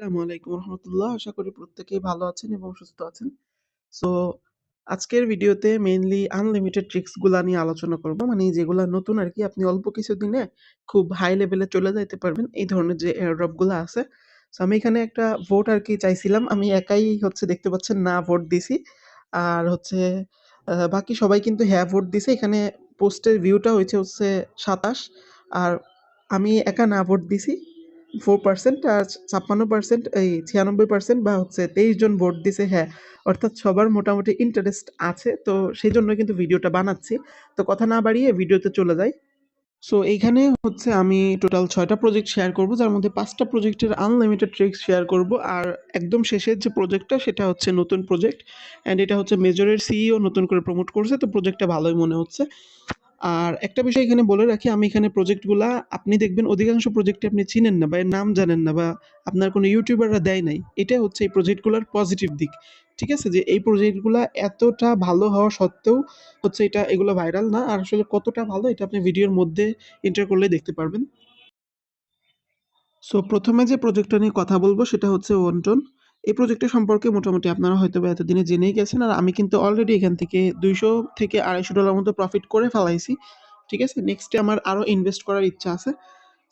আসসালামু আলাইকুম রহমতুল্লাহ। আশা করি প্রত্যেকেই ভালো আছেন এবং সুস্থ আছেন। সো আজকের ভিডিওতে মেইনলি আনলিমিটেড ট্রিকসগুলা নিয়ে আলোচনা করব। মানে যেগুলা নতুন আরকি আপনি অল্প কিছুদিনে খুব হাই লেভেলে চলে যাইতে পারবেন। এই ধরনের যে এয়ারড্রপগুলা আছে। সো আমি এখানে একটা ভোট আরকি চাইছিলাম। আমি একাই হচ্ছে দেখতে পাচ্ছেন না ভোট দিছি। আর হচ্ছে বাকি সবাই কিন্তু হ্যাঁ ভোট দিছে। এখানে পোস্টের ভিউটা হয়েছে হচ্ছে ২৭ আর আমি একা না ভোট দিছি 4% আর ৫৬% এই ৯৬% বা হচ্ছে ২৩ জন ভোট দিছে হ্যাঁ। অর্থাৎ সবার মোটামুটি ইন্টারেস্ট আছে। তো সেজন্য কিন্তু ভিডিওটা বানাচ্ছি। তো কথা না বাড়িয়ে ভিডিওতে চলে যাই। সো এইখানে হচ্ছে আমি টোটাল ৬ টা প্রজেক্ট শেয়ার করব। যার মধ্যে ৫ টা প্রজেক্টের আনলিমিটেড ট্রিকস শেয়ার করব। আর একদম শেষের যে প্রজেক্টটা সেটা হচ্ছে নতুন প্রজেক্ট। অ্যান্ড এটা হচ্ছে মেজরের সিইও নতুন করে প্রমোট করছে। তো প্রজেক্টটা ভালোই মনে হচ্ছে। আর একটা বিষয় এখানে বলে রাখি, আমি এখানে প্রজেক্টগুলা আপনি দেখবেন অধিকাংশ প্রজেক্টে আপনি চিনেন না বা এর নাম জানেন না বা আপনার কোনো ইউটিউবাররা দেয় নাই। এটা হচ্ছে এই প্রজেক্টগুলার পজিটিভ দিক। ঠিক আছে? যে এই প্রজেক্টগুলা এতটা ভালো হওয়া সত্ত্বেও হচ্ছে এটা, এগুলো ভাইরাল না। আর আসলে কতটা ভালো, এটা আপনি ভিডিওর মধ্যে এন্টার করলে দেখতে পারবেন। সো প্রথমে যে প্রজেক্টটা নিয়ে কথা বলব, সেটা হচ্ছে ওয়ান্টন। এই প্রজেক্টটা সম্পর্কে মোটামুটি আপনারা হয়তোবা এতদিনে জেনেই গেছেন। আর আমি কিন্তু অলরেডি এখান থেকে ২০০ থেকে $২৫০ মতো প্রফিট করে ফেলাইছি। ঠিক আছে? নেক্সটে আমার আরও ইনভেস্ট করার ইচ্ছা আছে।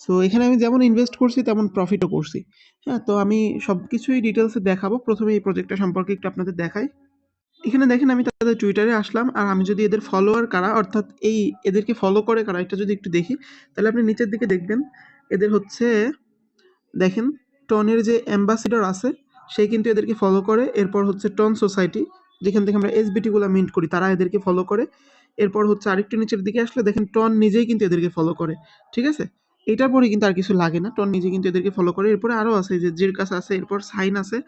সো এখানে আমি যেমন ইনভেস্ট করছি তেমন প্রফিটও করছি। হ্যাঁ? তো আমি সব কিছুই ডিটেলসে দেখাবো। প্রথমে এই প্রজেক্টটা সম্পর্কে একটু আপনাদের দেখাই। এখানে দেখেন আমি তাদের টুইটারে আসলাম। আর আমি যদি এদের ফলোয়ার কারা অর্থাৎ এই এদেরকে ফলো করে কারা এটা যদি একটু দেখি, তাহলে আপনি নিচের দিকে দেখবেন এদের হচ্ছে দেখেন টনের যে অ্যাম্বাসেডর আছে সে কিন্তু এদেরকে ফলো করে। এরপর হচ্ছে টন সোসাইটি যেখান থেকে আমরা এসবিটি গুলা মিন্ট করি তারা এদেরকে ফলো করে। এরপর হচ্ছে আরেকটু নিচের দিকে আসলে দেখেন টন নিজেই কিন্তু এদেরকে ফলো করে। ঠিক আছে? এটার পরে কিন্তু আর কিছু লাগে না। টন নিজে কিন্তু এদেরকে ফলো করে। এরপরে আরও আছে যে জির জিরকাস আছে, এরপর সাইন আছে।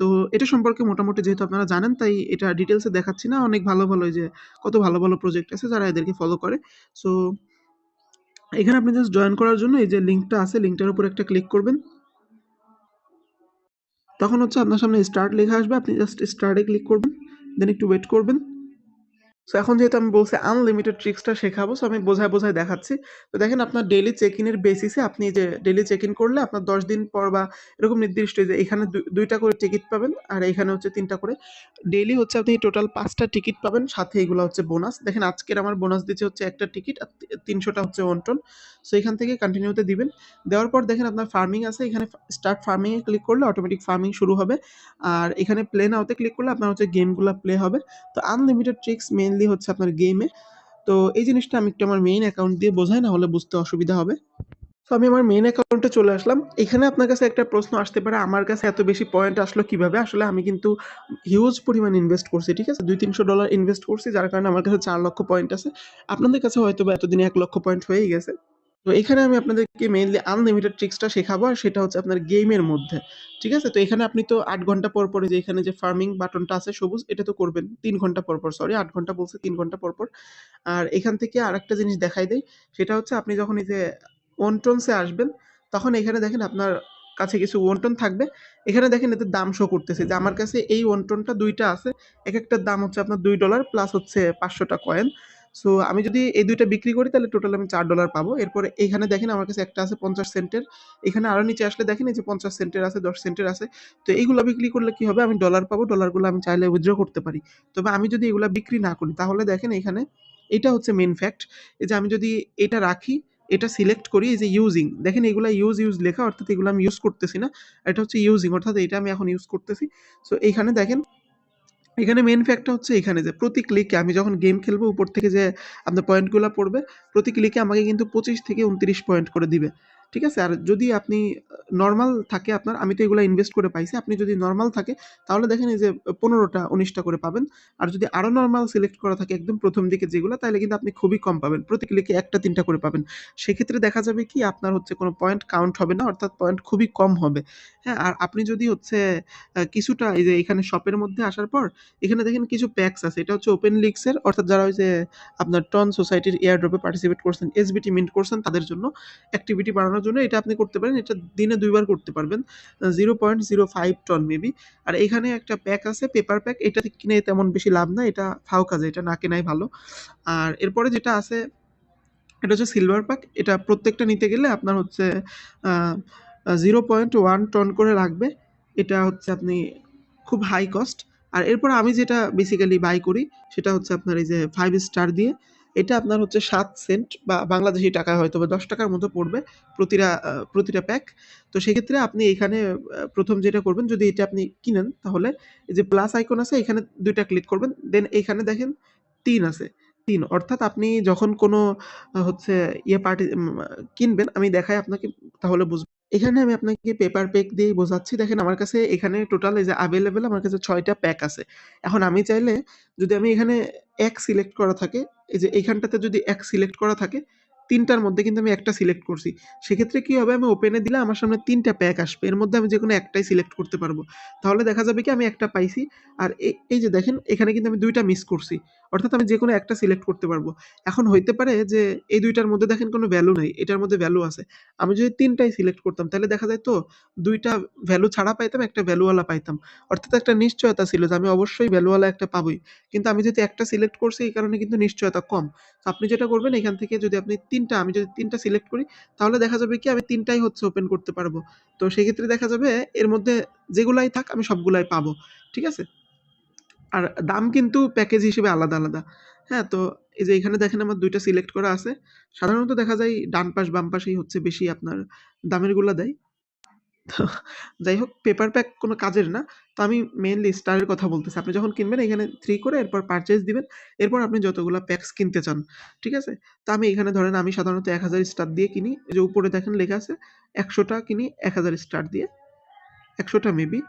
তো এটা সম্পর্কে মোটামুটি যেহেতু আপনারা জানেন তাই এটা ডিটেলসে দেখাচ্ছি না। অনেক ভালো, ভালো যে কত ভালো, ভালো প্রজেক্ট আছে যারা এদেরকে ফলো করে। সো এখানে আপনি জাস্ট জয়েন করার জন্য এই যে লিঙ্কটা আছে লিঙ্কটার উপর একটা ক্লিক করবেন। তখন হচ্ছে আপনার সামনে স্টার্ট লেখা আসবে। আপনি জাস্ট স্টার্টে ক্লিক করবেন। দেন একটু ওয়েট করবেন। সো এখন যেহেতু আমি বলছি আনলিমিটেড ট্রিক্সটা শেখাবো সো আমি বোঝায়, বোঝায় দেখাচ্ছি। তো দেখেন আপনার ডেইলি চেক ইনের বেসিসে আপনি যে ডেইলি চেক ইন করলে আপনার ১০ দিন পর বা এরকম নির্দিষ্ট যে এখানে দু ২ করে টিকিট পাবেন আর এখানে হচ্ছে তিনটা করে। ডেলি হচ্ছে আপনি টোটাল পাঁচটা টিকিট পাবেন সাথে এগুলা হচ্ছে বোনাস। দেখেন আজকের আমার বোনাস দিচ্ছে হচ্ছে একটা টিকিট আর তি ৩০০ টা হচ্ছে ওয়ান্টন। সো এখান থেকে কন্টিনিউতে দিবেন। দেওয়ার পর দেখেন আপনার ফার্মিং আছে এখানে স্টার্ট ফার্মিং এ ক্লিক করলে অটোমেটিক ফার্মিং শুরু হবে। আর এখানে প্লে নাও তে ক্লিক করলে আপনার হচ্ছে গেমগুলো প্লে হবে। তো আনলিমিটেড ট্রিক্স মেইনলি হচ্ছে আপনার গেমে। তো এই জিনিসটা আমি একটু আমার মেইন অ্যাকাউন্ট দিয়ে বোঝাই, না হলে বুঝতে অসুবিধা হবে। তো আমি আমার মেইন অ্যাকাউন্টে চলে আসলাম। এখানে আপনার কাছে একটা প্রশ্ন আসতে পারে, আমার কাছে এত বেশি পয়েন্ট আসলো কীভাবে? আসলে আমি কিন্তু হিউজ পরিমাণ ইনভেস্ট করছি। ঠিক আছে? $২০০-৩০০ ইনভেস্ট করছি, যার কারণে আমার কাছে চার লক্ষ পয়েন্ট আছে। আপনাদের কাছে হয়তো বা এতদিনে এক লক্ষ পয়েন্ট হয়েই গেছে। তো এখানে আমি আপনাদেরকে মেইনলি আনলিমিটেড ট্রিক্সটা শেখাবো আর সেটা হচ্ছে আপনার গেমের মধ্যে। ঠিক আছে? তো এখানে আপনি তো আট ঘণ্টা পর, পর যে এখানে যে ফার্মিং বাটনটা আছে সবুজ এটা তো করবেন। তিন ঘণ্টা পর, পর সরি আট ঘণ্টা বলছে তিন ঘণ্টা পর, পর। আর এখান থেকে আরেকটা জিনিস দেখাই দেয় সেটা হচ্ছে আপনি যখন এই যে ওয়ান্টনস আসবেন তখন এখানে দেখেন আপনার কাছে কিছু ওয়ান্টন থাকবে। এখানে দেখেন এদের দাম শো করতেছে যে আমার কাছে এই ওয়ান্টনটা ২ টা আছে। একেকটার দাম হচ্ছে আপনার দুই ডলার প্লাস হচ্ছে পাঁচশোটা কয়েন। সো আমি যদি এই ২ টা বিক্রি করি তাহলে টোটাল আমি চার ডলার পাবো। এরপরে এখানে দেখেন আমার কাছে একটা আছে ৫০ সেন্টের। এখানে আরও নিচে আসলে দেখেন এই যে ৫০ সেন্টের আছে, ১০ সেন্টের আছে। তো এইগুলো বিক্রি করলে কি হবে? আমি ডলার পাবো। ডলারগুলো আমি চাইলে উইথড্র করতে পারি। তবে আমি যদি এগুলা বিক্রি না করি তাহলে দেখেন এখানে এটা হচ্ছে মেন ফ্যাক্ট। এই যে আমি যদি এটা রাখি, এটা সিলেক্ট করি এই যে ইউজিং দেখেন এগুলা ইউজ, ইউজ লেখা অর্থাৎ এগুলো আমি ইউজ করতেছি না। এটা হচ্ছে ইউজিং অর্থাৎ এটা আমি এখন ইউজ করতেছি। সো এইখানে দেখেন এখানে মেন ফ্যাক্টটা হচ্ছে এখানে যে প্রতি ক্লিকে আমি যখন গেম খেলব উপর থেকে যে আপনার পয়েন্টগুলো পড়বে, প্রতি ক্লিকে আমাকে কিন্তু ২৫ থেকে ২৯ পয়েন্ট করে দিবে। ঠিক আছে? আর যদি আপনি নর্মাল থাকে আপনার আমি তো এগুলা ইনভেস্ট করে পাইছি। আপনি যদি নরমাল থাকে তাহলে দেখেন এই যে পনেরোটা উনিশটা করে পাবেন। আর যদি আরও নরমাল সিলেক্ট করা থাকে একদম প্রথম দিকে যেগুলা তাইলে কিন্তু আপনি খুবই কম পাবেন। প্রতি ক্লিকে ১ টা ৩ টা করে পাবেন। সেক্ষেত্রে দেখা যাবে কি আপনার হচ্ছে কোনো পয়েন্ট কাউন্ট হবে না অর্থাৎ পয়েন্ট খুবই কম হবে। হ্যাঁ? আর আপনি যদি হচ্ছে কিছুটা এই যে এখানে শপের মধ্যে আসার পর এখানে দেখেন কিছু প্যাকস আছে। এটা হচ্ছে ওপেন লিগস এর অর্থাৎ যারা ওই যে আপনার টন সোসাইটির এয়ারড্রপ এ পার্টিসিপেট করছেন, এসবিটি মিন্ট করছেন তাদের জন্য অ্যাক্টিভিটি বাড়ানোর জন্য এটা আপনি করতে পারেন। এটা দিনে দুইবার করতে পারবেন। Zero point zero five ton maybe. আর এখানে একটা প্যাক আছে পেপার প্যাক এটা কিনে তেমন বেশি লাভ না। এটা ফাও কাজে, এটা না কেনাই ভালো। আর এরপরে যেটা আছে, এটা হচ্ছে সিলভার প্যাক। এটা প্রত্যেকটা নিতে গেলে আপনার হচ্ছে জিরো পয়েন্ট ওয়ান টন করে লাগবে। এটা হচ্ছে আপনি খুব হাই কস্ট। আর এরপর আমি যেটা বেসিক্যালি বাই করি, সেটা হচ্ছে আপনার এই যে ফাইভ স্টার দিয়ে। এটা আপনার হচ্ছে সাত সেন্ট বা বাংলাদেশী টাকায় হয়তোবা ৳১০ র মতো পড়বে প্রতিটা প্রতিটা প্যাক। তো সেক্ষেত্রে আপনি এখানে প্রথম যেটা করবেন, যদি এটা আপনি কিনেন, তাহলে এই যে প্লাস আইকন আছে, এখানে দুইটা ক্লিক করবেন। দেন এখানে দেখেন তিন আছে। তিন অর্থাৎ আপনি যখন কোনো হচ্ছে ইয়ে পার্টি কিনবেন, আমি দেখাই আপনাকে, তাহলে বুঝবেন। এখানে আমি আপনাকে পেপার প্যাক দিয়েই বোঝাচ্ছি। দেখেন আমার কাছে এখানে টোটাল এই যে অ্যাভেলেবেল আমার কাছে ছয়টা প্যাক আছে। এখন আমি চাইলে যদি আমি এখানে এক সিলেক্ট করা থাকে, এই যে এইখানটাতে যদি এক সিলেক্ট করা থাকে, তিনটার মধ্যে কিন্তু আমি একটা সিলেক্ট করছি। সেক্ষেত্রে কি হবে আমি ওপেনে দিলে আমার সামনে তিনটা প্যাক আসবে। এর মধ্যে আমি যেকোনো একটাই সিলেক্ট করতে পারব। তাহলে দেখা যাবে কি আমি একটা পাইছি। আর এই যে দেখেন এখানে কিন্তু আমি দুইটা মিস করছি। অর্থাৎ আমি যেকোনো একটা সিলেক্ট করতে পারব। এখন হইতে পারে যে এই দুইটার মধ্যে দেখেন কোনো ভ্যালু নাই। এটার মধ্যে ভ্যালু আছে। আমি যদি তিনটাই সিলেক্ট করতাম তাহলে দেখা যায় তো দুইটা ভ্যালু ছাড়া পাইতাম, একটা ভ্যালুওয়ালা পাইতাম। অর্থাৎ একটা নিশ্চয়তা ছিল যে আমি অবশ্যই ভ্যালুওয়ালা একটা পাবই কিন্তু আমি যদি একটা সিলেক্ট করছি এই কারণে কিন্তু নিশ্চয়তা কম। তো আপনি যেটা করবেন এখান থেকে যদি আপনি তিনটা আমি যদি তিনটা সিলেক্ট করি তাহলে দেখা যাবে কি আমি তিনটাই হচ্ছে ওপেন করতে পারব। তো সেক্ষেত্রে দেখা যাবে এর মধ্যে যেগুলাই থাক আমি সবগুলাই পাবো। ঠিক আছে? আর দাম কিন্তু প্যাকেজ হিসেবে আলাদা, আলাদা। হ্যাঁ? তো এই যে এখানে দেখেন আমার দুইটা সিলেক্ট করা আছে। সাধারণত দেখা যায় ডান পাশ বাম পাশেই হচ্ছে বেশি আপনার দামেরগুলা দেয়। তো যাই হোক পেপার প্যাক কোনো কাজের না। তো আমি মেইনলি স্টারের কথা বলতেছি। আপনি যখন কিনবেন এখানে থ্রি করে এরপর পারচেজ দিবেন। এরপর আপনি যতগুলা প্যাকস কিনতে চান। ঠিক আছে? তো আমি এখানে ধরেন আমি সাধারণত ১০০০ স্টার দিয়ে কিনি। যে উপরে দেখেন লেখা আছে একশোটা কিনি এক হাজার স্টার দিয়ে। ১০০ টা মেবি।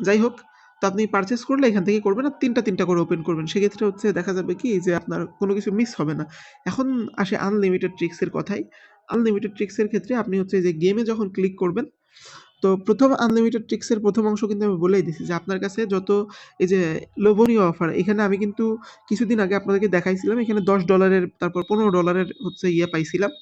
যাই হোক, তো আপনি পারচেজ করলে এখান থেকেই করবেন আর ৩ টা ৩ টা করে ওপেন করবেন। সেক্ষেত্রে হচ্ছে দেখা যাবে কি যে আপনার কোনো কিছু মিস হবে না। এখন আসে আনলিমিটেড ট্রিক্সের কথাই আনলিমিটেড ট্রিক্সের ক্ষেত্রে আপনি হচ্ছে যে গেমে যখন ক্লিক করবেন, তো প্রথম আনলিমিটেড ট্রিক্সের প্রথম অংশ কিন্তু আমি বলেই দিছি যে আপনার কাছে যত এই যে লোভনীয় অফার এখানে আমি কিন্তু কিছুদিন আগে আপনাদেরকে দেখাইছিলাম এখানে দশ ডলারের তারপর পনেরো ডলারের হচ্ছে ইয়ে পাইছিলাম।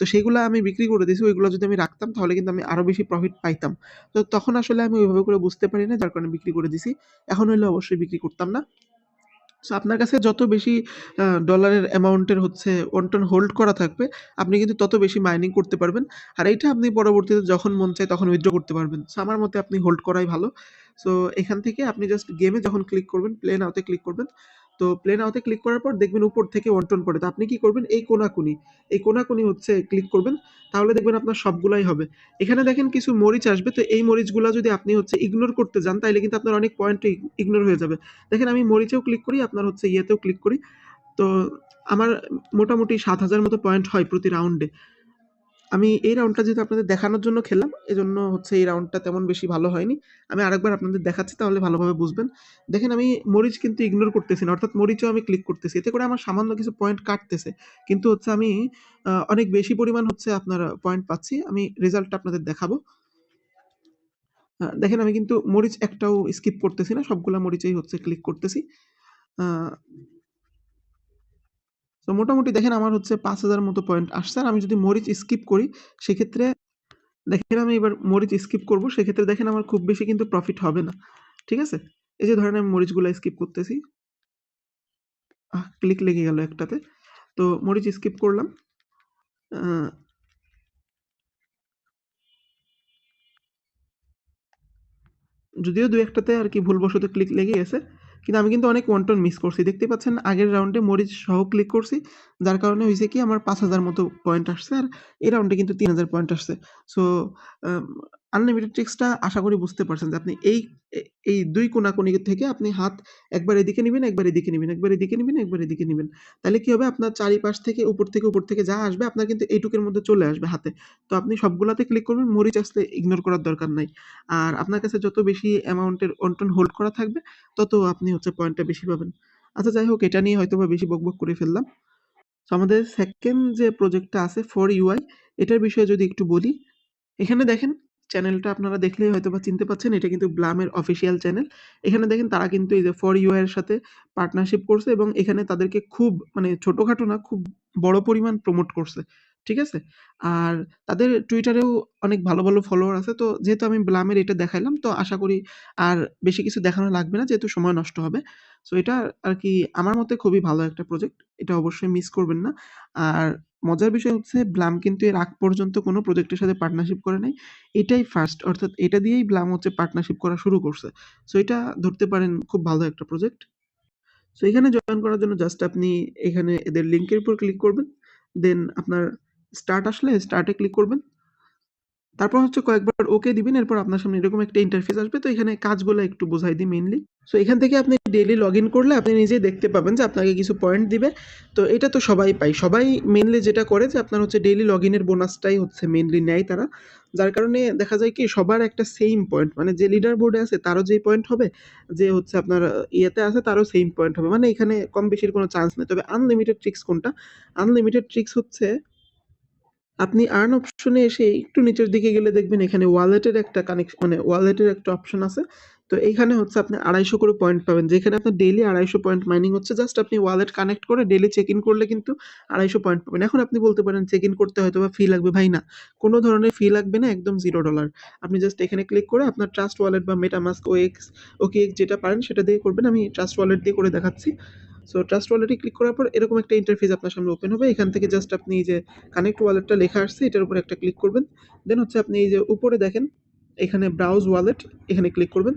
তো সেগুলা আমি বিক্রি করে দিয়েছি ওইগুলো যদি আমি রাখতাম তাহলে কিন্তু আমি আরও বেশি প্রফিট পাইতাম। তো তখন আসলে আমি ওইভাবে করে বুঝতে পারি না যার কারণে বিক্রি করে দিছি। এখন হইলে অবশ্যই বিক্রি করতাম না। সো আপনার কাছে যত বেশি ডলারের অ্যামাউন্টের হচ্ছে ওয়ান্টন হোল্ড করা থাকবে, আপনি কিন্তু তত বেশি মাইনিং করতে পারবেন। আর এইটা আপনি পরবর্তীতে যখন মন চায় তখন উইথড্র করতে পারবেন। সো আমার মতে আপনি হোল্ড করাই ভালো। সো এখান থেকে আপনি জাস্ট গেমে যখন ক্লিক করবেন, প্লে নাও তে ক্লিক করবেন। তো প্লেন নাও তে ক্লিক করার পর দেখবেন উপর থেকে ওয়ান্টন পড়ে। তো আপনি কি করবেন এই কোনাকুনি, এই কোনাকুনি হচ্ছে ক্লিক করবেন। তাহলে দেখবেন আপনার সবগুলাই হবে। এখানে দেখেন কিছু মরিচ আসবে। তো এই মরিচগুলা যদি আপনি হচ্ছে ইগনোর করতে যান তাহলে কিন্তু আপনার অনেক পয়েন্ট ইগনোর হয়ে যাবে। দেখেন আমি মরিচেও ক্লিক করি, আপনার হচ্ছে ইয়েতেও ক্লিক করি। তো আমার মোটামুটি ৭০০০ মতো পয়েন্ট হয় প্রতি রাউন্ডে। আমি এই রাউন্ডটা যেহেতু আপনাদের দেখানোর জন্য খেললাম, এজন্য হচ্ছে এই রাউন্ডটা তেমন বেশি ভালো হয়নি। আমি আরেকবার আপনাদের দেখাচ্ছি তাহলে ভালোভাবে বুঝবেন। দেখেন আমি মরিচ কিন্তু ইগনোর করতেছি না। অর্থাৎ মরিচও আমি ক্লিক করতেছি। এতে করে আমার সামান্য কিছু পয়েন্ট কাটতেছে। কিন্তু হচ্ছে আমি অনেক বেশি পরিমাণ হচ্ছে আপনার পয়েন্ট পাচ্ছি। আমি রেজাল্টটা আপনাদের দেখাবো। দেখেন আমি কিন্তু মরিচ একটাও স্কিপ করতেছি না। সবগুলা মরিচেই হচ্ছে ক্লিক করতেছি। তো মোটামুটি দেখেন আমার হচ্ছে ৫০০০ মতো পয়েন্ট আসছে। আর আমি যদি মরিচ স্কিপ করি, সেক্ষেত্রে দেখেন আমি এবার মরিচ স্কিপ করব। সেক্ষেত্রে দেখেন আমার খুব বেশি কিন্তু প্রফিট হবে না। ঠিক আছে? এই যে ধরেন আমি মরিচগুলো স্কিপ করতেছি। ক্লিক লেগে গেল একটাতে। তো মরিচ স্কিপ করলাম। যদিও দু একটাতে আর কি ভুলবশত ক্লিক লেগে গেছে। কিন্তু আমি কিন্তু অনেক ওয়ান্টন মিস করছি। দেখতে পাচ্ছেন, আগের রাউন্ডে মরিচ সহ ক্লিক করছি। যার কারণে হয়েছে কি, আমার ৫০০০ মতো পয়েন্ট আসছে। আর এই রাউন্ডে কিন্তু ৩০০০ পয়েন্ট আসছে। সো আনলিমিটেড ট্রিক্সটা আশা করি বুঝতে পারছেন যে আপনি এই এই ২ কোনাকুনি থেকে আপনি হাত একবার এদিকে নিবেন, একবার এদিকে নিবেন, একবার এদিকে নিবেন, একবার এদিকে নিবেন। তাহলে কি হবে আপনার চারিপাশ থেকে উপর থেকে, উপর থেকে যা আসবে আপনার কিন্তু এইটুকের মধ্যে চলে আসবে হাতে। তো আপনি সবগুলাতে ক্লিক করবেন, মরিচ আসলে ইগনোর করার দরকার নাই। আর আপনার কাছে যত বেশি অ্যামাউন্টের ওয়ান্টন হোল্ড করা থাকবে, তত আপনি হচ্ছে পয়েন্টটা বেশি পাবেন। আচ্ছা যাই হোক এটা নিয়ে হয়তো বা বেশি বকবক করে ফেললাম। তো আমাদের সেকেন্ড যে প্রজেক্টটা আছে ফর ইউআই এটার বিষয়ে যদি একটু বলি। এখানে দেখেন চ্যানেলটা আপনারা দেখলেই হয়তো বা চিনতে পারছেন। এটা কিন্তু ব্লামের অফিসিয়াল চ্যানেল। এখানে দেখেন তারা কিন্তু এই যে ফর ইউআই এর সাথে পার্টনারশিপ করছে এবং এখানে তাদেরকে খুব মানে ছোটোখাটো না খুব বড় পরিমাণ প্রমোট করছে। ঠিক আছে? আর তাদের টুইটারেও অনেক ভালো, ভালো ফলোয়ার আছে। তো যেহেতু আমি ব্লামের এটা দেখাইলাম তো আশা করি আর বেশি কিছু দেখানো লাগবে না যেহেতু সময় নষ্ট হবে। সো এটা আর কি আমার মতে খুবই ভালো একটা প্রজেক্ট। এটা অবশ্যই মিস করবেন না। আর মজার বিষয় হচ্ছে ব্লাম কিন্তু এর আগ পর্যন্ত কোনো প্রজেক্টের সাথে পার্টনারশিপ করে নাই। এটাই ফার্স্ট অর্থাৎ এটা দিয়েই ব্লাম হচ্ছে পার্টনারশিপ করা শুরু করছে। সো এটা ধরতে পারেন খুব ভালো একটা প্রজেক্ট। সো এখানে জয়েন করার জন্য জাস্ট আপনি এখানে এদের লিঙ্কের উপর ক্লিক করবেন। দেন আপনার স্টার্ট আসলে স্টার্টে ক্লিক করবেন। তারপর হচ্ছে কয়েকবার ওকে দিবেন। এরপর আপনার সামনে এরকম একটা ইন্টারফেস আসবে। তো এখানে কাজগুলো একটু বোঝাই দিই মেনলি সো এখান থেকে আপনি ডেইলি লগইন করলে আপনি নিজেই দেখতে পাবেন যে আপনাকে কিছু পয়েন্ট দিবে। তো এটা তো সবাই পায়। সবাই মেনলি যেটা করে যে আপনার হচ্ছে ডেইলি লগইনের বোনাসটাই হচ্ছে মেনলি নেয় তারা। যার কারণে দেখা যায় কি সবার একটা সেম পয়েন্ট মানে যে লিডার বোর্ডে আছে তারও যেই পয়েন্ট হবে, যে হচ্ছে আপনার ইয়েতে আছে তারও সেম পয়েন্ট হবে। মানে এখানে কম বেশির কোনো চান্স নেই। তবে আনলিমিটেড ট্রিক্স কোনটা? আনলিমিটেড ট্রিক্স হচ্ছে আপনি আর্ন অপশনে এসে একটু নিচের দিকে গেলে দেখবেন এখানে ওয়ালেটের একটা কানেক্স মানে ওয়ালেটের একটা অপশন আছে। তো এইখানে হচ্ছে আপনি ২৫০ করে পয়েন্ট পাবেন। যেখানে আপনার ডেলি আড়াইশো পয়েন্ট মাইনিং হচ্ছে জাস্ট আপনি ওয়ালেট কানেক্ট করে ডেইলি চেক ইন করলে কিন্তু ২৫০ পয়েন্ট পাবেন। এখন আপনি বলতে পারেন চেক ইন করতে হয়তো বা ফি লাগবে। ভাই না, কোনো ধরনের ফি লাগবে না একদম জিরো ডলার আপনি জাস্ট এখানে ক্লিক করে আপনার ট্রাস্ট ওয়ালেট বা মেটামাস্ক, OX, OKX যেটা পারেন সেটা দিয়ে করবেন। আমি ট্রাস্ট ওয়ালেট দিয়ে করে দেখাচ্ছি। সো ট্রাস্ট ওয়ালেটে ক্লিক করার পর এরকম একটা ইন্টারফেস আপনার সামনে ওপেন হবে। এখান থেকে জাস্ট আপনি যে কানেক্ট ওয়ালেটটা লেখা আসছে, এটার উপরে একটা ক্লিক করবেন। দেন হচ্ছে আপনি এই যে উপরে দেখেন, এখানে ব্রাউজ ওয়ালেট এখানে ক্লিক করবেন।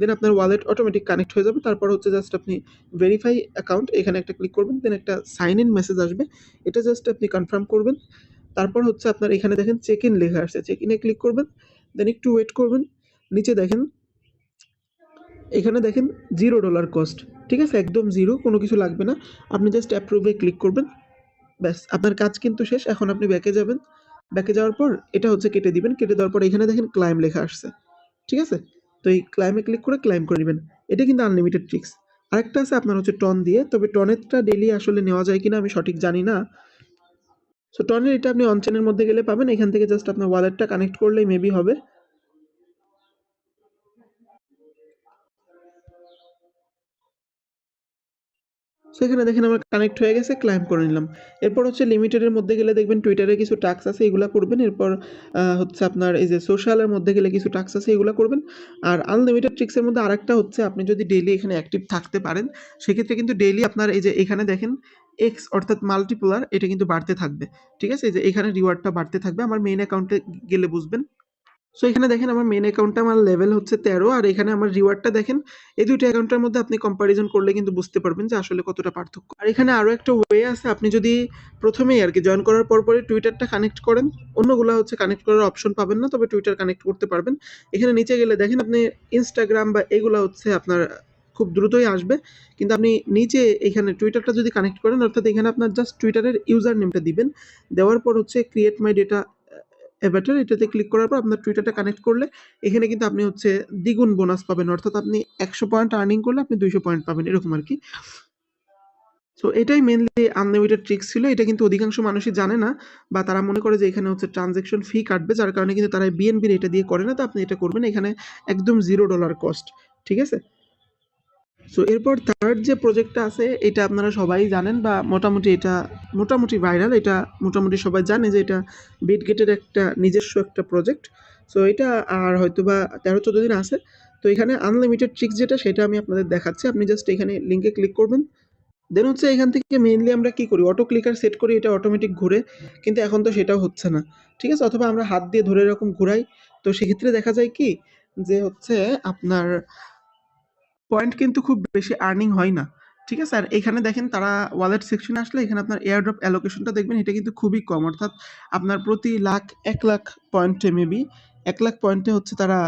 দেন আপনার ওয়ালেট অটোমেটিক কানেক্ট হয়ে যাবে। তারপর হচ্ছে জাস্ট আপনি ভেরিফাই অ্যাকাউন্ট এখানে একটা ক্লিক করবেন। দেন একটা সাইন ইন মেসেজ আসবে। এটা জাস্ট আপনি কনফার্ম করবেন। তারপর হচ্ছে আপনার এখানে দেখেন চেক ইন লেখা আসছে। চেক ইনে ক্লিক করবেন। দেন একটু ওয়েট করবেন। নিচে দেখেন এখানে দেখেন $0 কস্ট। ঠিক আছে? একদম জিরো কোনো কিছু লাগবে না। আপনি জাস্ট অ্যাপ্রুভে ক্লিক করবেন। ব্যাস, আপনার কাজ কিন্তু শেষ। এখন আপনি ব্যাকে যাবেন। ব্যাকে যাওয়ার পর এটা হচ্ছে কেটে দিবেন। কেটে দেওয়ার পর এখানে দেখেন ক্লাইম লেখা আসছে। ঠিক আছে? তো এই ক্লাইমে ক্লিক করে ক্লাইম করে নিবেন। এটা কিন্তু আনলিমিটেড ট্রিক্স। আরেকটা আছে আপনার হচ্ছে টন দিয়ে। তবে টনেরটা ডেলি আসলে নেওয়া যায় কিনা আমি সঠিক জানি না। সো টনের এটা আপনি অন চেইন এর মধ্যে গেলে পাবেন। এখান থেকে জাস্ট আপনার ওয়ালেটটা কানেক্ট করলেই মেবি হবে। এখানে দেখেন আমার কানেক্ট হয়ে গেছে, ক্লাইম করে নিলাম। এরপর হচ্ছে লিমিটেড এর মধ্যে গেলে দেখবেন টুইটারে কিছু টাক্স আছে এগুলা করবেন। এরপর হচ্ছে আপনার এই যে সোশ্যাল এর মধ্যে গেলে কিছু টাক্স আছে এগুলা করবেন। আর আনলিমিটেড ট্রিক্স এর মধ্যে আরেকটা হচ্ছে আপনি যদি ডেইলি এখানে অ্যাক্টিভ থাকতে পারেন, সেক্ষেত্রে কিন্তু ডেইলি আপনার এই যে এখানে দেখেন এক্স অর্থাৎ মাল্টিপ্লার এটা কিন্তু বাড়তে থাকবে। ঠিক আছে? এই যে এখানে রিওয়ার্ডটা বাড়তে থাকবে। আমার মেইন অ্যাকাউন্টে গেলে বুঝবেন। সো এখানে দেখেন আমার মেন অ্যাকাউন্টটা আমার লেভেল হচ্ছে ১৩ আর এখানে আমার রিওয়ার্ডটা দেখেন। এই ২ টা অ্যাকাউন্টের মধ্যে আপনি কম্পারিজন করলে কিন্তু বুঝতে পারবেন যে আসলে কতটা পার্থক্য। আর এখানে আরও একটা ওয়ে আছে আপনি যদি প্রথমেই আর কি জয়েন করার পর পরে টুইটারটা কানেক্ট করেন, অন্যগুলা হচ্ছে কানেক্ট করার অপশন পাবেন না। তবে টুইটার কানেক্ট করতে পারবেন। এখানে নিচে গেলে দেখেন আপনি ইনস্টাগ্রাম বা এগুলা হচ্ছে আপনার খুব দ্রুতই আসবে। কিন্তু আপনি নিচে এখানে টুইটারটা যদি কানেক্ট করেন অর্থাৎ এখানে আপনার জাস্ট টুইটারের ইউজার নেমটা দিবেন। দেওয়ার পর হচ্ছে ক্রিয়েট মাই ডেটা অ্যাভাটার এটাতে ক্লিক করার পর আপনার টুইটারটা কানেক্ট করলে এখানে কিন্তু আপনি হচ্ছে দ্বিগুণ বোনাস পাবেন। অর্থাৎ আপনি ১০০ পয়েন্ট আর্নিং করলে আপনি ২০০ পয়েন্ট পাবেন, এরকম আর কি সো এটাই মেইনলি আনলিমিটেড ট্রিক্স ছিল। এটা কিন্তু অধিকাংশ মানুষই জানে না বা তারা মনে করে যে এখানে হচ্ছে ট্রান্সেকশন ফি কাটবে, যার কারণে কিন্তু তারা বিএনবির এটা দিয়ে করে না। তো আপনি এটা করবেন। এখানে একদম জিরো ডলার কস্ট। ঠিক আছে? সো এরপর থার্ড যে প্রজেক্টটা আছে, এটা আপনারা সবাই জানেন বা মোটামুটি এটা, মোটামুটি ভাইরাল। এটা মোটামুটি সবাই জানে যে এটা বিটগেটের একটা নিজস্ব একটা প্রজেক্ট। সো এটা আর হয়তোবা ১৩-১৪ দিন আছে। তো, এখানে আনলিমিটেড ট্রিক্স যেটা, সেটা আমি আপনাদের দেখাচ্ছি। আপনি জাস্ট এখানে লিঙ্কে ক্লিক করবেন। দেন হচ্ছে এখান থেকে মেইনলি আমরা কি করি অটো ক্লিকার সেট করি, এটা অটোমেটিক ঘুরে। কিন্তু এখন তো সেটাও হচ্ছে না। ঠিক আছে? অথবা আমরা হাত দিয়ে ধরে এরকম ঘুরাই। তো, সেক্ষেত্রে দেখা যায় কি যে হচ্ছে আপনার পয়েন্ট কিন্তু খুব বেশি আর্নিং হয় না। ঠিক আছে? আর এখানে দেখেন তারা ওয়ালেট সেকশনে আসলে এখানে আপনার এয়ারড্রপ অ্যালোকেশনটা দেখবেন, এটা কিন্তু খুবই কম। অর্থাৎ আপনার প্রতি লাখ, এক লাখ পয়েন্টে মেবি এক লাখ পয়েন্টে হচ্ছে তারা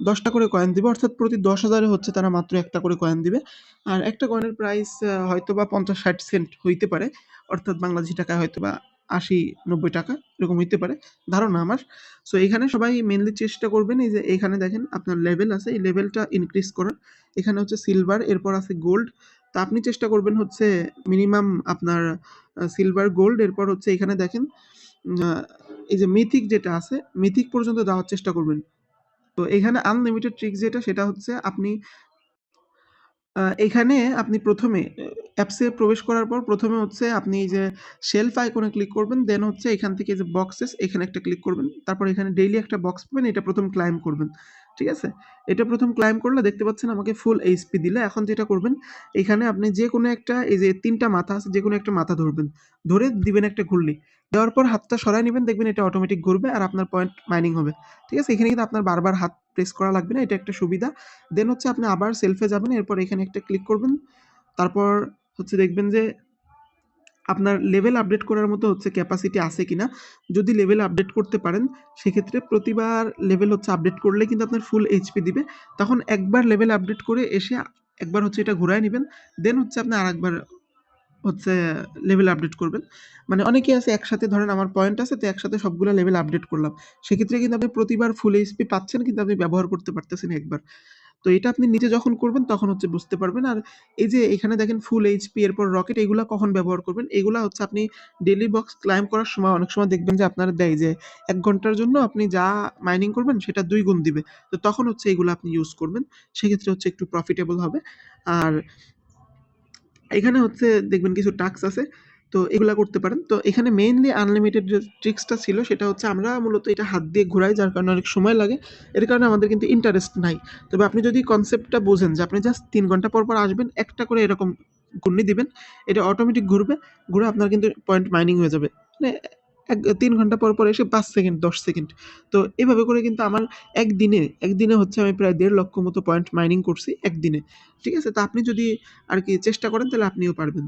দশটা করে কয়েন দিবে। অর্থাৎ প্রতি দশ হাজারে হচ্ছে তারা মাত্র একটা করে কয়েন দিবে। আর একটা কয়েনের প্রাইস হয়তো বা পঞ্চাশ, ষাট সেন্ট হইতে পারে। অর্থাৎ বাংলাদেশী টাকায় হয়তোবা ৮০-৯০ টাকা এরকম হইতে পারে। ধারণা আমার। সো এখানে সবাই মেনলি চেষ্টা করবেন এই যে এখানে দেখেন আপনার লেভেল আছে। এই লেভেলটা ইনক্রিজ করার। এখানে হচ্ছে সিলভার এরপর আছে গোল্ড। তা আপনি চেষ্টা করবেন হচ্ছে মিনিমাম আপনার সিলভার, গোল্ড এরপর হচ্ছে এখানে দেখেন এই যে মিথিক যেটা আছে, মিথিক পর্যন্ত যাওয়ার চেষ্টা করবেন। তো এখানে আনলিমিটেড ট্রিক্স যেটা সেটা হচ্ছে আপনি এখানে আপনি প্রথমে অ্যাপসে প্রবেশ করার পর প্রথমে হচ্ছে আপনি এই যে শেলফ আইকনে ক্লিক করবেন। দেন হচ্ছে এখান থেকে যে বক্সেস এখানে একটা ক্লিক করবেন। তারপর এখানে ডেইলি একটা বক্স পাবেন, এটা প্রথম ক্লাইম করবেন। ঠিক আছে? এটা প্রথম ক্লাইম করলে দেখতে পাচ্ছেন আমাকে ফুল এইচপি দিলে। এখন যেটা করবেন, এখানে আপনি যে কোনো একটা, এই যে তিনটা মাথা আছে যে কোনো একটা মাথা ধরবেন। ধরে দিবেন একটা ঘুরলি। দেওয়ার পর হাতটা সরায় নিবেন, দেখবেন এটা অটোমেটিক ঘুরবে আর আপনার পয়েন্ট মাইনিং হবে। ঠিক আছে? এখানে কিন্তু আপনার বারবার হাত প্রেস করা লাগবে না। এটা একটা সুবিধা। দেন হচ্ছে আপনি আবার সেলফে যাবেন। এরপর এখানে একটা ক্লিক করবেন। তারপর হচ্ছে দেখবেন যে আপনার লেভেল আপডেট করার মতো হচ্ছে ক্যাপাসিটি আছে কিনা। যদি লেভেল আপডেট করতে পারেন, সেক্ষেত্রে প্রতিবার লেভেল হচ্ছে আপডেট করলে কিন্তু আপনার ফুল এইচপি দিবে। তখন একবার লেভেল আপডেট করে এসে একবার হচ্ছে এটা ঘুরায় নিবেন। দেন হচ্ছে আপনি আরেকবার হচ্ছে লেভেল আপডেট করবেন। মানে অনেকেই আছে একসাথে, ধরেন আমার পয়েন্ট আছে, তো একসাথে সবগুলো লেভেল আপডেট করলাম। সেক্ষেত্রে কিন্তু আপনি প্রতিবার ফুল এইচপি পাচ্ছেন, কিন্তু আপনি ব্যবহার করতে পারতেছেন একবার। তো এটা আপনি নিজে যখন করবেন, তখন হচ্ছে বুঝতে পারবেন। আর এই যে এখানে দেখেন ফুল এইচপি এরপর রকেট এগুলা কখন ব্যবহার করবেন? এগুলা হচ্ছে আপনি ডেলি বক্স ক্লাইম করার সময় অনেক সময় দেখবেন যে আপনার দেয় যে এক ঘণ্টার জন্য আপনি যা মাইনিং করবেন, সেটা দুই গুণ দিবে। তো তখন হচ্ছে এগুলো আপনি ইউজ করবেন। সেক্ষেত্রে হচ্ছে একটু প্রফিটেবল হবে। আর এখানে হচ্ছে দেখবেন কিছু টাস্ক আছে। তো এগুলো করতে পারেন। তো এখানে মেইনলি আনলিমিটেড যে ট্রিক্সটা ছিল সেটা হচ্ছে আমরা মূলত এটা হাত দিয়ে ঘুরাই যার কারণে অনেক সময় লাগে। এর কারণে আমাদের কিন্তু ইন্টারেস্ট নাই। তবে আপনি যদি কনসেপ্টটা বোঝেন যে আপনি জাস্ট তিন ঘণ্টা পর, পর আসবেন একটা করে এরকম ঘূর্ণি দিবেন। এটা অটোমেটিক ঘুরবে। ঘুরে আপনার কিন্তু পয়েন্ট মাইনিং হয়ে যাবে। মানে এক তিন ঘণ্টা পর, পর এসে পাঁচ সেকেন্ড ১০ সেকেন্ড। তো এভাবে করে কিন্তু আমার একদিনে, একদিনে হচ্ছে আমি প্রায় দেড় লক্ষ মতো পয়েন্ট মাইনিং করছি একদিনে। ঠিক আছে? তা আপনি যদি আর কি চেষ্টা করেন তাহলে আপনিও পারবেন।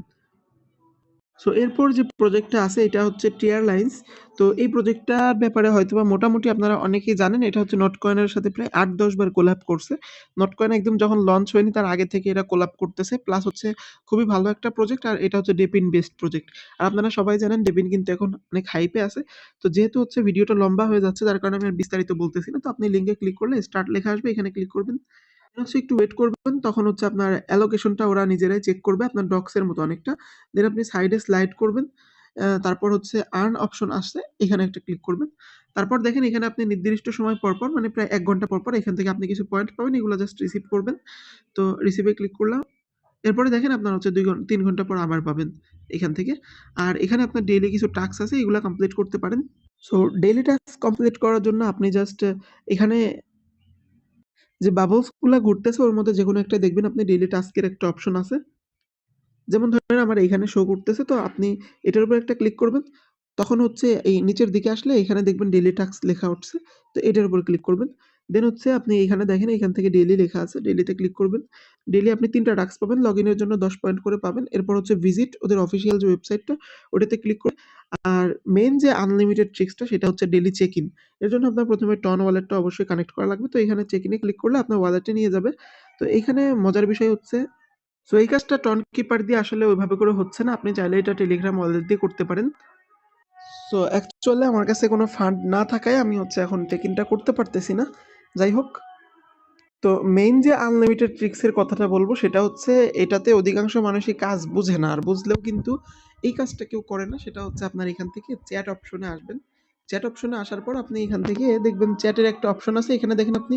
সো এরপর যে প্রজেক্টটা আছে, এটা হচ্ছে টিয়ার লাইন্স। তো এই প্রজেক্টটার ব্যাপারে হয়তোবা মোটামুটি আপনারা অনেকেই জানেন। এটা হচ্ছে নটকয়েনের সাথে প্রায় ৮-১০ বার কোল্যাব করছে। নটকয়েন একদম যখন লঞ্চ হয়নি, তার আগে থেকে এরা কোল্যাব করতেছে। প্লাস হচ্ছে খুবই ভালো একটা প্রজেক্ট আর এটা হচ্ছে ডেপিন বেসড প্রজেক্ট। আর আপনারা সবাই জানেন ডেপিন কিন্তু এখন অনেক হাইপে আছে। তো যেহেতু হচ্ছে ভিডিওটা লম্বা হয়ে যাচ্ছে যার কারণে আমি বিস্তারিত বলতেছি না। তো আপনি লিঙ্কে ক্লিক করলে স্টার্ট লেখা আসবে, এখানে ক্লিক করবেন। হচ্ছে একটু ওয়েট করবেন তখন হচ্ছে আপনার অ্যালোকেশনটা ওরা নিজেরাই চেক করবে আপনার ডক্সের মতো অনেকটা। দেন আপনি সাইডে স্লাইড করবেন। তারপর হচ্ছে আর্ন অপশন আসছে এখানে একটা ক্লিক করবেন। তারপর দেখেন এখানে আপনি নির্দিষ্ট সময় পর, পর মানে প্রায় এক ঘণ্টা পর, পর এখান থেকে আপনি কিছু পয়েন্ট পাবেন এগুলো জাস্ট রিসিভ করবেন। তো রিসিভে ক্লিক করলাম। এরপরে দেখেন আপনার হচ্ছে ২ ঘন ৩ ঘণ্টা পর আবার পাবেন এখান থেকে। আর এখানে আপনার ডেইলি কিছু টাস্ক আছে এগুলা কমপ্লিট করতে পারেন। সো ডেইলি টাস্ক কমপ্লিট করার জন্য আপনি জাস্ট এখানে যে বাবলসগুলো ঘুরতেছে, ওর মধ্যে যে কোনো একটা দেখবেন আপনি ডেইলি টাস্কের একটা অপশন আছে। যেমন ধরেন আমার এখানে শো করতেছে, তো আপনি এটার উপর একটা ক্লিক করবেন। তখন হচ্ছে এই নিচের দিকে আসলে এখানে দেখবেন ডেইলি টাস্ক লেখা উঠছে। তো এটার উপর ক্লিক করবেন। দেন হচ্ছে আপনি এখানে দেখেন, এখান থেকে ডেলি লেখা আছে। ডেলিতে ক্লিক করবেন। ডেইলি আপনি ৩ টা টাস্ক পাবেন। লগইনের জন্য ১০ পয়েন্ট করে পাবেন। এরপর হচ্ছে ভিজিট ওদের অফিসিয়াল যে ওয়েবসাইটটা ওটাতে ক্লিক করে আর মেইন যে আনলিমিটেড ট্রিক্সটা সেটা হচ্ছে ডেলি চেক ইন। এর জন্য আপনার ১ম এ টন ওয়ালেটটা অবশ্যই কানেক্ট করা লাগবে। তো এখানে চেক ইন ক্লিক করলে আপনার ওয়ালেটে নিয়ে যাবে। তো এখানে মজার বিষয় হচ্ছে সো এই কাজটা টন কিপার দিয়ে আসলে ওইভাবে করে হচ্ছে না। আপনি চাইলে এটা টেলিগ্রাম ওয়ালেট দিয়ে করতে পারেন। সো অ্যাকচুয়ালি আমার কাছে কোনো ফান্ড না থাকায় আমি হচ্ছে এখন চেক ইনটা করতে পারতেছি না। যাই হোক। তো মেইন যে আনলিমিটেড ট্রিক্স এর কথাটা বলব সেটা হচ্ছে এটাতে অধিকাংশ মানুষই কাজ বুঝে না। আর বুঝলেও কিন্তু এই কাজটা কেউ করে না। সেটা হচ্ছে আপনার এখান থেকে চ্যাট অপশনে আসবেন। চ্যাট অপশনে আসার পর আপনি এখান থেকে দেখবেন চ্যাটের একটা অপশন আছে। এখানে দেখেন আপনি,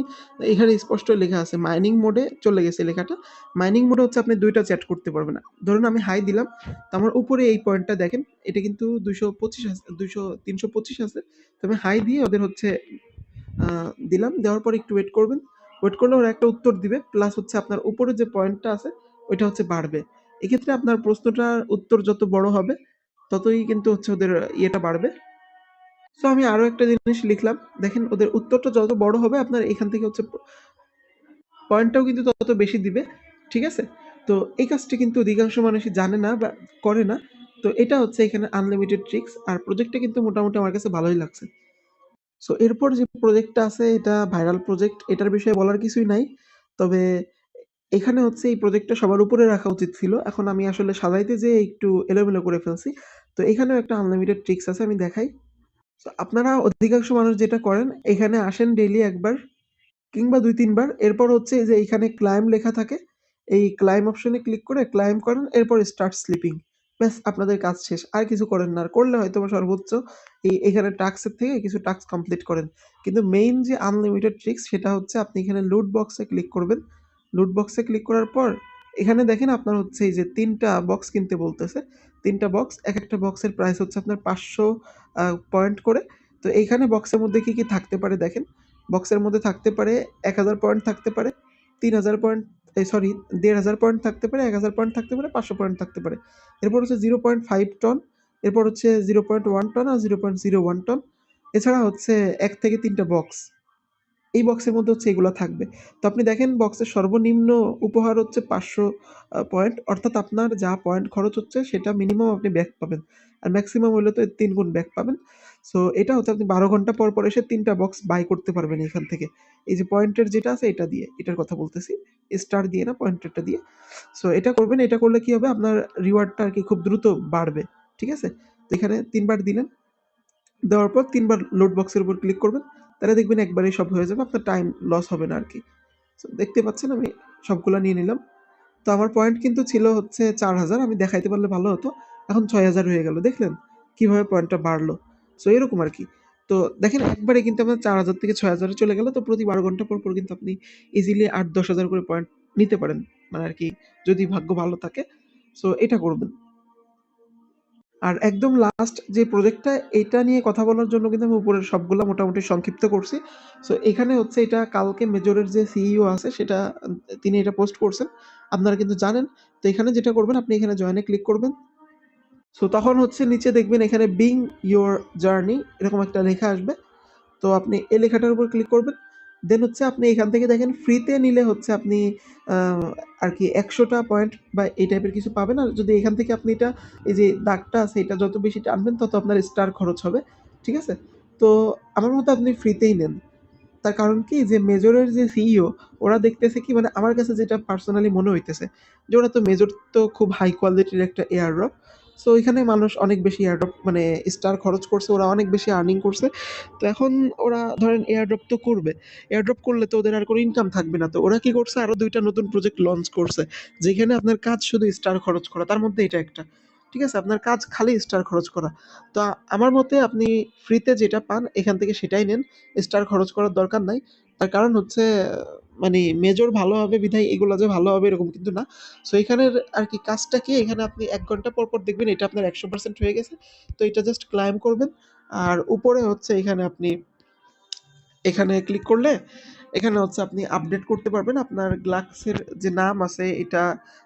এখানে স্পষ্ট লেখা আছে মাইনিং মোডে চলে গেছে লেখাটা। মাইনিং মোডে হচ্ছে আপনি দুইটা চ্যাট করতে পারবেন। ধরুন আমি হাই দিলাম। তো আমার উপরে এই পয়েন্টটা দেখেন। এটা কিন্তু ২২৫ আছে ২০০ ৩২৫ আছে। তো আমি হাই দিয়ে ওদের হচ্ছে দিলাম। দেওয়ার পর একটু ওয়েট করবেন। ওয়েট করলে ওরা একটা উত্তর দিবে। প্লাস হচ্ছে আপনার উপরে যে পয়েন্টটা আছে, ওইটা হচ্ছে বাড়বে। এক্ষেত্রে আপনার প্রশ্নটার উত্তর যত বড় হবে, ততই কিন্তু হচ্ছে ওদের ইয়েটা বাড়বে। সো আমি আরও একটা জিনিস লিখলাম। দেখেন, ওদের উত্তরটা যত বড় হবে, আপনার এখান থেকে হচ্ছে পয়েন্টটাও কিন্তু তত বেশি দিবে। ঠিক আছে? তো এই কাজটি কিন্তু অধিকাংশ মানুষই জানে না বা করে না। তো এটা হচ্ছে এখানে আনলিমিটেড ট্রিক্স। আর প্রজেক্টটা কিন্তু মোটামুটি আমার কাছে ভালোই লাগছে। সো এরপর যে প্রজেক্টটা আছে, এটা ভাইরাল প্রজেক্ট। এটার বিষয়ে বলার কিছুই নাই। তবে এখানে হচ্ছে এই প্রজেক্টটা সবার উপরে রাখা উচিত ছিল। এখন আমি আসলে সাজাইতে যেয়ে একটু এলোমেলো করে ফেলছি। তো এখানেও একটা আনলিমিটেড ট্রিক্স আছে, আমি দেখাই। সো আপনারা অধিকাংশ মানুষ যেটা করেন, এখানে আসেন ডেইলি একবার কিংবা দুই, তিনবার এরপর হচ্ছে যে এইখানে ক্লাইম লেখা থাকে। এই ক্লাইম অপশনে ক্লিক করে ক্লাইম করেন। এরপর স্টার্ট স্লিপিং। ব্যাস আপনাদের কাজ শেষ। আর কিছু করেন না। আর করলে হয়তোবা সর্বোচ্চ এই এখানে টাস্কের থেকে কিছু টাস্ক কমপ্লিট করেন। কিন্তু মেইন যে আনলিমিটেড ট্রিক্স সেটা হচ্ছে আপনি এখানে লুট বক্সে ক্লিক করবেন। লুট বক্সে ক্লিক করার পর এখানে দেখেন আপনার হচ্ছে এই যে তিনটা বক্স কিনতে বলতেছে। তিনটা বক্স এক একটা বক্সের প্রাইস হচ্ছে আপনার পাঁচশো পয়েন্ট করে। তো এইখানে বক্সের মধ্যে কি, কি থাকতে পারে দেখেন। বক্সের মধ্যে থাকতে পারে এক হাজার পয়েন্ট থাকতে পারে তিন হাজার পয়েন্ট এই সরি, দেড় হাজার পয়েন্ট থাকতে পারে, এক হাজার পয়েন্ট থাকতে পারে, পাঁচশো পয়েন্ট থাকতে পারে। এরপর হচ্ছে জিরো পয়েন্ট ফাইভ টন এরপর হচ্ছে জিরো পয়েন্ট ওয়ান টন আর zero point zero one ton এছাড়া হচ্ছে এক থেকে তিনটা বক্স এই বক্সের মধ্যে হচ্ছে এগুলো থাকবে। তো আপনি দেখেন বক্সের সর্বনিম্ন উপহার হচ্ছে পাঁচশো পয়েন্ট অর্থাৎ আপনার যা পয়েন্ট খরচ হচ্ছে, সেটা মিনিমাম আপনি ব্যাক পাবেন। আর ম্যাক্সিমাম হলে তো তিন গুণ ব্যাক পাবেন। সো এটা হচ্ছে আপনি বারো ঘণ্টা পর পর এসে তিনটা বক্স বাই করতে পারবেন এখান থেকে। এই যে পয়েন্টের যেটা আছে, এটা দিয়ে, এটার কথা বলতেছি। স্টার দিয়ে না পয়েন্টেরটা দিয়ে। সো এটা করবেন, এটা করলে কি হবে? আপনার রিওয়ার্ডটা আর কি খুব দ্রুত বাড়বে, ঠিক আছে? তো এখানে তিনবার দিলেন। দেওয়ার পর তিনবার লোড বক্সের উপর ক্লিক করবেন। তাহলে দেখবেন একবারেই সব হয়ে যাবে, আপনার টাইম লস হবে না আর কি। সো দেখতে পাচ্ছেন, আমি সবগুলো নিয়ে নিলাম। তো আমার পয়েন্ট কিন্তু ছিল হচ্ছে চার হাজার, আমি দেখাইতে পারলে ভালো হতো। এখন ছয় হাজার হয়ে গেল, দেখলেন? কীভাবে পয়েন্টটা বাড়লো? সো এরকম আর কি। তো দেখেন, একবারে কিন্তু আপনার চার হাজার থেকে ছয় হাজারে চলে গেল তো প্রতি বারো ঘণ্টা পর পর কিন্তু আপনি ইজিলি আট, দশ হাজার করে পয়েন্ট নিতে পারেন। মানে আর কি, যদি ভাগ্য ভালো থাকে। সো এটা করবেন। আর একদম লাস্ট যে প্রজেক্টটা এটা নিয়ে কথা বলার জন্য কিন্তু আমি উপরের সবগুলা মোটামুটি সংক্ষিপ্ত করছি। সো এখানে হচ্ছে এটা কালকে মেজরের যে সিইও আছে, সেটা তিনি এটা পোস্ট করছেন। আপনারা কিন্তু জানেন। তো এখানে যেটা করবেন, আপনি এখানে জয়েনে ক্লিক করবেন। সো তখন হচ্ছে নিচে দেখবেন এখানে বিং ইয়োর জার্নি এরকম একটা লেখা আসবে। তো আপনি এই লেখাটার উপর ক্লিক করবেন। দেন হচ্ছে আপনি এখান থেকে দেখেন ফ্রিতে নিলে হচ্ছে আপনি আর কি একশোটা পয়েন্ট বা এই টাইপের কিছু পাবেন। আর যদি এখান থেকে আপনি এটা, এই যে দাগটা আছে, এটা যত বেশি টানবেন, তত আপনার স্টার খরচ হবে। ঠিক আছে? তো আমার মতো আপনি ফ্রিতেই নেন। তার কারণ কি? যে মেজরের যে সিইও ওরা দেখতেছে কি? মানে আমার কাছে যেটা পার্সোনালি মনে হইতেছে, যে ওরা তো মেজর তো খুব হাই কোয়ালিটির একটা এয়ার ড্রপ সো এখানে মানুষ অনেক বেশি এয়ারড্রপ মানে স্টার খরচ করছে, ওরা অনেক বেশি আর্নিং করছে। তো এখন ওরা ধরেন এয়ারড্রপ তো করবে এয়ারড্রপ করলে তো ওদের আর কোনো ইনকাম থাকবে না। তো ওরা কি করছে? আরও দুইটা নতুন প্রজেক্ট লঞ্চ করছে, যেখানে আপনার কাজ শুধু স্টার খরচ করা, তার মধ্যে এটা একটা। ঠিক আছে? আপনার কাজ খালি স্টার খরচ করা। তো আমার মতে আপনি ফ্রিতে যেটা পান, এখান থেকে সেটাই নেন। স্টার খরচ করার দরকার নাই। তার কারণ হচ্ছে মানে মেজর ভালো হবে বিধায় এগুলো যে ভালো হবে এরকম কিন্তু না। সো এখানের আর কি কাজটা কি? এখানে আপনি এক ঘণ্টা পর পর দেখবেন এটা আপনার একশো পার্সেন্ট হয়ে গেছে। তো এটা জাস্ট ক্লাইম করবেন। আর উপরে হচ্ছে এখানে আপনি, এখানে ক্লিক করলে এখানে হচ্ছে আপনি আপডেট করতে পারবেন। আপনার গ্লাক্সের যে নাম আছে এটা,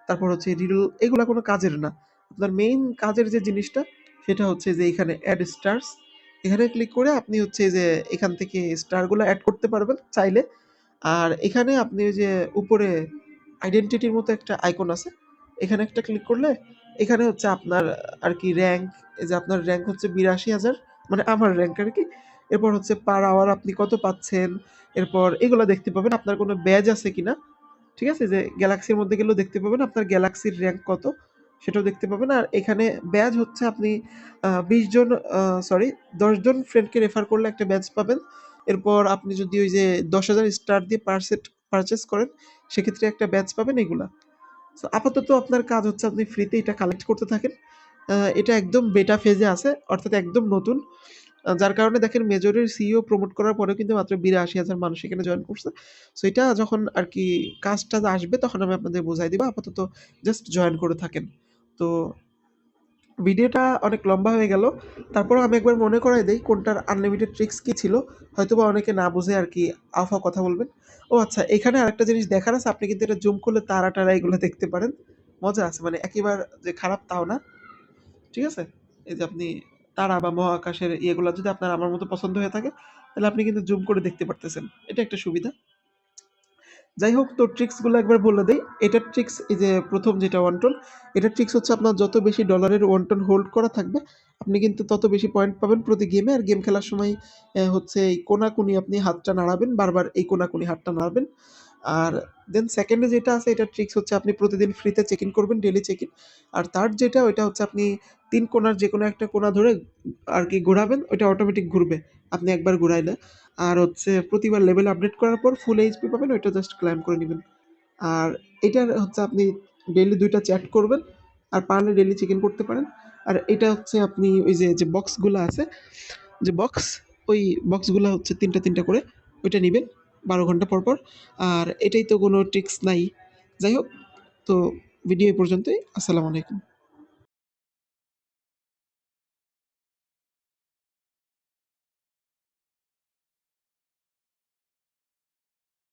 তারপর হচ্ছে রিডল এগুলা কোনো কাজের না। আপনার মেইন কাজের যে জিনিসটা, সেটা হচ্ছে যে এখানে অ্যাড স্টারস এখানে ক্লিক করে আপনি হচ্ছে যে এখান থেকে স্টারগুলো অ্যাড করতে পারবেন চাইলে। আর এখানে আপনি যে উপরে আইডেন্টিটির মতো একটা আইকন আছে, এখানে একটা ক্লিক করলে এখানে হচ্ছে আপনার আর কি র্যাঙ্ক এই যে আপনার র্যাঙ্ক হচ্ছে বিরাশি হাজার মানে আমার র্যাঙ্ক আর কি। এরপর হচ্ছে পার আওয়ার আপনি কত পাচ্ছেন, এরপর এগুলো দেখতে পাবেন আপনার কোনো ব্যাজ আছে কিনা, ঠিক আছে? যে গ্যালাক্সির মধ্যে গেলেও দেখতে পাবেন আপনার গ্যালাক্সির র্যাঙ্ক কত, সেটাও দেখতে পাবেন। আর এখানে ব্যাজ হচ্ছে আপনি বিশ জন সরি দশ জন ফ্রেন্ডকে রেফার করলে একটা ব্যাজ পাবেন। এরপর আপনি যদি ওই যে দশ হাজার স্টার দিয়ে পারসেট পারচেস করেন, সেক্ষেত্রে একটা ব্যাচ পাবেন এগুলা। সো আপাতত আপনার কাজ হচ্ছে আপনি ফ্রিতে এটা কালেক্ট করতে থাকেন। এটা একদম বেটা ফেজে আছে, অর্থাৎ একদম নতুন। যার কারণে দেখেন মেজরের সিইও প্রমোট করার পরেও কিন্তু মাত্র বিরাশি হাজার মানুষ এখানে জয়েন করছে। সো এটা যখন আর কি কাজটা আসবে তখন আমি আপনাদের বোঝাই দিব, আপাতত জাস্ট জয়েন করে থাকেন। তো ভিডিওটা অনেক লম্বা হয়ে গেল। তারপর আমি একবার মনে করাই দেই কোনটার আনলিমিটেড ট্রিক্স কি ছিল, হয়তোবা অনেকে না বুঝে আর কি আফা কথা বলবেন। ও আচ্ছা এখানে আরেকটা জিনিস দেখার আছে, আপনি কিন্তু এটা জুম করলে তারা টারা এগুলো দেখতে পারেন। মজা আছে মানে একেবারে যে খারাপ তাও না। ঠিক আছে? এই যে আপনি তারা বা মহাকাশের ইয়েগুলো যদি আপনার আমার মতো পছন্দ হয়ে থাকে, তাহলে আপনি কিন্তু জুম করে দেখতে পারতেছেন। এটা একটা সুবিধা। যাই হোক তো ট্রিক্সগুলো একবার বলে দেই। এটার ট্রিক্স এই যে প্রথম যেটা ওয়ান্টন এটার ট্রিক্স হচ্ছে আপনার যত বেশি ডলারের ওয়ান্টন হোল্ড করা থাকবে, আপনি কিন্তু তত বেশি পয়েন্ট পাবেন প্রতি গেমে আর গেম খেলার সময় হচ্ছে এই কোনাকুনি আপনি হাতটা নাড়াবেন, বারবার এই কোনাকুনি হাতটা নাড়াবেন। আর দেন সেকেন্ডে যেটা আছে, এটা ট্রিক্স হচ্ছে আপনি প্রতিদিন ফ্রিতে চেক ইন করবেন ডেলি চেক ইন আর থার্ড যেটা, ওইটা হচ্ছে আপনি তিন কোণার যে কোনো একটা কোণা ধরে আর কি ঘোরাবেন, ওইটা অটোমেটিক ঘুরবে। আপনি একবার ঘুরাইলে। আর হচ্ছে প্রতিবার লেভেল আপডেট করার পর ফুল এইচপি পাবেন, ওইটা জাস্ট ক্লাইম করে নেবেন। আর এটার হচ্ছে আপনি ডেইলি দুইটা চ্যাট করবেন, আর পারলে ডেলি চেক ইন করতে পারেন। আর এটা হচ্ছে আপনি ওই যে যে বক্সগুলো আছে, যে বক্স ওই বক্সগুলো হচ্ছে তিনটা তিনটা করে, ওইটা নেবেন। বারো ঘণ্টা পর পর। আর এটাই তো কোনো ট্রিক্স নাই। যাই হোক, তো ভিডিও এই পর্যন্তই। আসসালামু আলাইকুম।